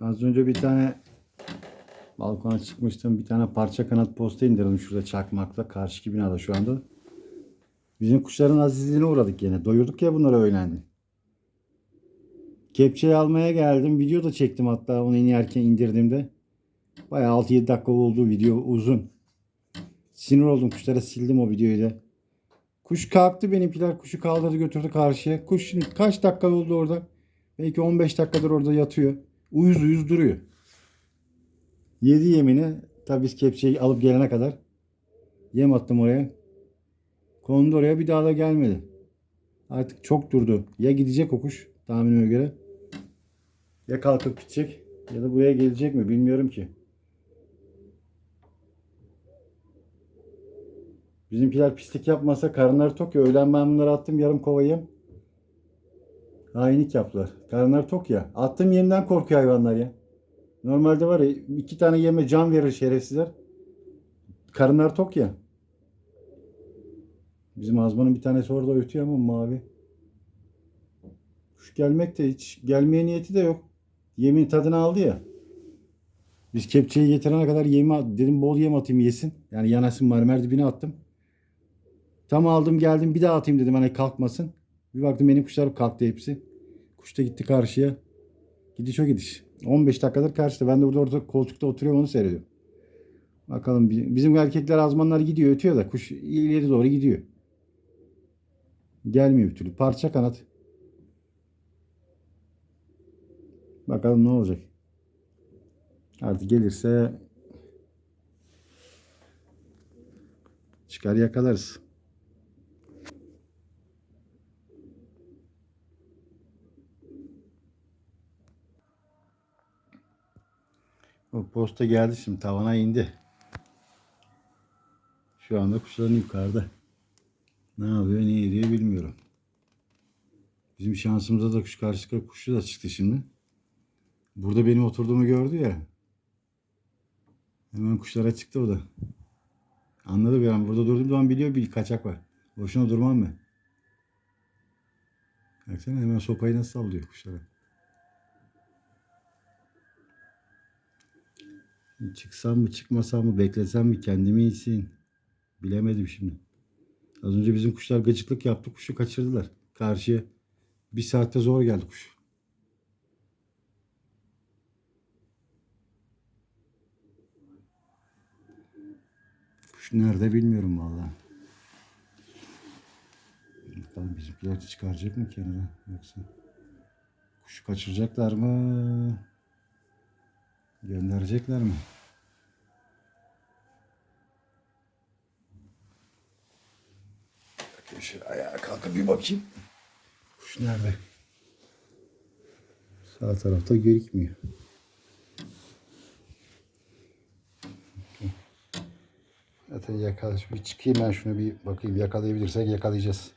Az önce bir tane balkona çıkmıştım. Bir tane parça kanat posta indirdim şurada çakmakla. Karşıki binada şu anda. Bizim kuşların azizliğine uğradık yine. Doyurduk ya bunları öğlendi. Kepçeyi almaya geldim. Video da çektim hatta onu inerken indirdiğimde. Bayağı 6-7 dakika oldu video uzun. Sinir oldum kuşlara sildim o videoyu da. Kuş kalktı benimkiler kuşu kaldırdı götürdü karşıya. Kuş şimdi kaç dakika oldu orada? Belki 15 dakikadır orada yatıyor. Uyuz uyuz duruyor. Yedi yemini tabii biz kepçeyi alıp gelene kadar yem attım oraya. Kondu oraya bir daha da gelmedi. Artık çok durdu. Ya gidecek o kuş tahminime göre. Ya kalkıp gidecek ya da buraya gelecek mi bilmiyorum ki. Bizimkiler pislik yapmasa karınları tok ya. Öğlen ben bunları attım yarım kovayı. Hainlik yaptılar. Karınları tok ya. Attığım yemden korkuyor hayvanlar ya. Normalde var ya iki tane yeme can verir şerefsizler. Karınlar tok ya. Bizim azmanın bir tanesi orada ötüyor ama mavi. Kuş gelmek de hiç gelmeye niyeti de yok. Yemin tadını aldı ya. Biz kepçeyi getirene kadar yemi dedim bol yem atayım yesin. Yani yanasın mermer dibine attım. Tam aldım geldim bir daha atayım dedim hani kalkmasın. Bir baktım benim kuşlar kalktı hepsi. Kuş da gitti karşıya. Gidiş o gidiş. 15 dakikadır karşıda. Ben de burada orada koltukta oturuyorum onu seyrediyorum. Bakalım bi- bizim erkekler azmanlar gidiyor ötüyor da kuş ileri doğru gidiyor. Gelmiyor bir türlü. Parça kanat. Bakalım ne olacak. Artık gelirse çıkar yakalarız. Posta geldi şimdi tavana indi. Şu anda kuşların yukarıda. Ne yapıyor ne ediyor bilmiyorum. Bizim şansımıza da kuş karşı kuşu da çıktı şimdi. Burada benim oturduğumu gördü ya. Hemen kuşlara çıktı o da. Anladı bir an. Burada durduğum zaman biliyor bir kaçak var. Boşuna durmam ben. Baksana hemen sopayı nasıl sallıyor kuşlara. Çıksam mı çıkmasam mı beklesem mi kendimi iyisin. Bilemedim şimdi. Az önce bizim kuşlar gıcıklık yaptı. Kuşu kaçırdılar. Karşıya bir saatte zor geldi kuş. Kuş nerede bilmiyorum vallahi. Bakalım bizimkiler çıkaracak mı kenara yoksa kuşu kaçıracaklar mı? Gönderecekler mi? Bakayım şöyle ayağa kalkıp bir bakayım. Kuş nerede? Sağ tarafta gözükmüyor. Zaten yakalaş bir çıkayım ben şunu bir bakayım yakalayabilirsek yakalayacağız.